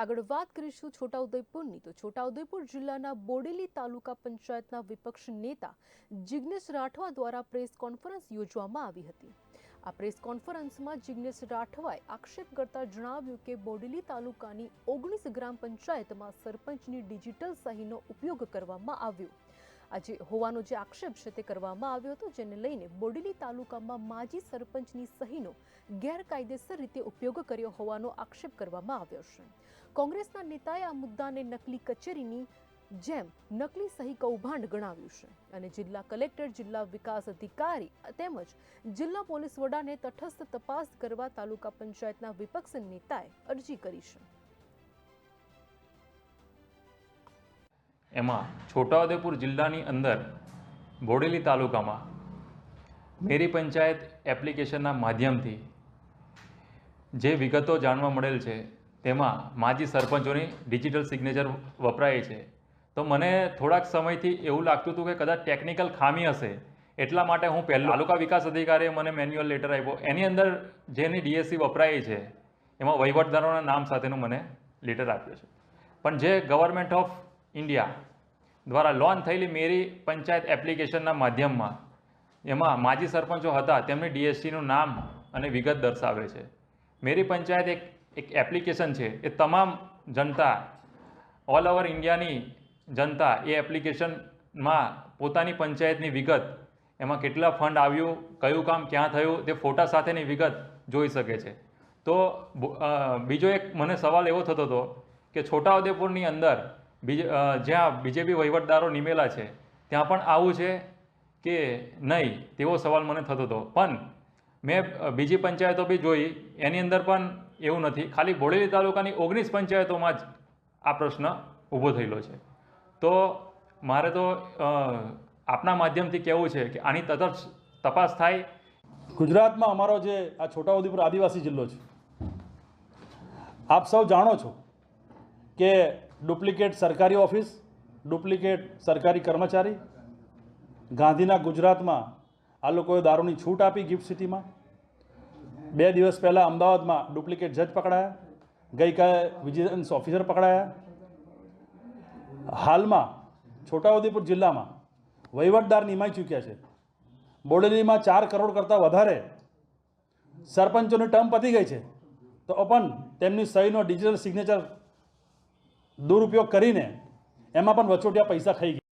આગળ વાત કરીશું છોટાઉદેપુરની તો છોટાઉદેપુર જિલ્લાના બોડેલી તાલુકા પંચાયતના વિપક્ષ નેતા જિગ્નેશ રાઠવા દ્વારા પ્રેસ કોન્ફરન્સ યોજવામાં આવી હતી. આ પ્રેસ કોન્ફરન્સમાં જિગ્નેશ રાઠવાએ આક્ષેપ કરતા જણાવ્યું કે બોડેલી તાલુકાની ઓગણીસ ગ્રામ પંચાયતમાં સરપંચની ડિજિટલ સહીનો ઉપયોગ કરવામાં આવ્યો. આજે હોવાનો જે આક્ષેપ છે તે કરવામાં આવ્યો હતો, જેને લઈને બોડેલી તાલુકામાં માજી સરપંચની સહીનો ગેરકાયદેસર રીતે ઉપયોગ કર્યો હોવાનો આક્ષેપ કરવામાં આવ્યો છે. કોંગ્રેસના નેતાએ આ મુદ્દાને નકલી કચેરીની જેમ નકલી સહી કૌભાંડ ગણાવ્યું છે અને જિલ્લા કલેક્ટર, જિલ્લા વિકાસ અધિકારી તેમજ જિલ્લા પોલીસ વડાને તટસ્થ તપાસ કરવા તાલુકા પંચાયતના વિપક્ષ નેતાએ અરજી કરી છે. એમાં છોટાઉદેપુર જિલ્લાની અંદર બોડેલી તાલુકામાં મેરી પંચાયત એપ્લિકેશનના માધ્યમથી જે વિગતો જાણવા મળેલ છે, તેમાં માજી સરપંચોની ડિજિટલ સિગ્નેચર વપરાય છે. તો મને થોડાક સમયથી એવું લાગતું હતું કે કદાચ ટેકનિકલ ખામી હશે, એટલા માટે હું પહેલાં તાલુકા વિકાસ અધિકારીએ મને મેન્યુઅલ લેટર આપ્યો. એની અંદર જેની ડીએસસી વપરાય છે, એમાં વહીવટદારોના નામ સાથેનું મને લેટર આપ્યો છે. પણ જે ગવર્મેન્ટ ઓફ ઇન્ડિયા દ્વારા લોન થયેલી મેરી પંચાયત એપ્લિકેશનના માધ્યમમાં એમાં માજી સરપંચો હતા, તેમની ડીએસસીનું નામ અને વિગત દર્શાવે છે. મેરી પંચાયત એક એક એપ્લિકેશન છે. એ તમામ જનતા, ઓલ ઓવર ઇન્ડિયાની જનતા એ એપ્લિકેશનમાં પોતાની પંચાયતની વિગત, એમાં કેટલા ફંડ આવ્યું, કયું કામ ક્યાં થયું, તે ફોટા સાથેની વિગત જોઈ શકે છે. તો બીજો એક મને સવાલ એવો થતો હતો કે છોટાઉદેપુરની અંદર બીજ જ્યાં બીજેપી વહીવટદારો નિમેલા છે, ત્યાં પણ આવું છે કે નહીં, તેવો સવાલ મને થતો હતો. પણ મેં બીજી પંચાયતો બી જોઈ, એની અંદર પણ એવું નથી. ખાલી બોડેલી તાલુકાની ઓગણીસ પંચાયતોમાં જ આ પ્રશ્ન ઊભો થયેલો છે. તો મારે તો આપના માધ્યમથી કહેવું છે કે આની તટસ્થ, તપાસ થાય. ગુજરાતમાં અમારો જે આ છોટાઉદેપુર આદિવાસી જિલ્લો છે, આપ સૌ જાણો છો કે ડુપ્લિકેટ સરકારી ઓફિસ, ડુપ્લિકેટ સરકારી કર્મચારી. ગાંધીના ગુજરાતમાં આ લોકોએ દારૂની છૂટ આપી ગિફ્ટ સિટીમાં. બે દિવસ પહેલાં અમદાવાદમાં ડુપ્લિકેટ જજ પકડાયા. ગઈકાલે વિજિલન્સ ઓફિસર પકડાયા. હાલમાં છોટાઉદેપુર જિલ્લામાં વહીવટદાર નિમાઈ ચૂક્યા છે. બોડેલીમાં ચાર કરોડ કરતાં વધારે સરપંચોની ટર્મ પતી ગઈ છે. તો પણ તેમની સહીનો ડિજિટલ સિગ્નેચર દુરુપયોગ કરીને એમાં પણ વચોટિયા પૈસા ખાઈ ગયા.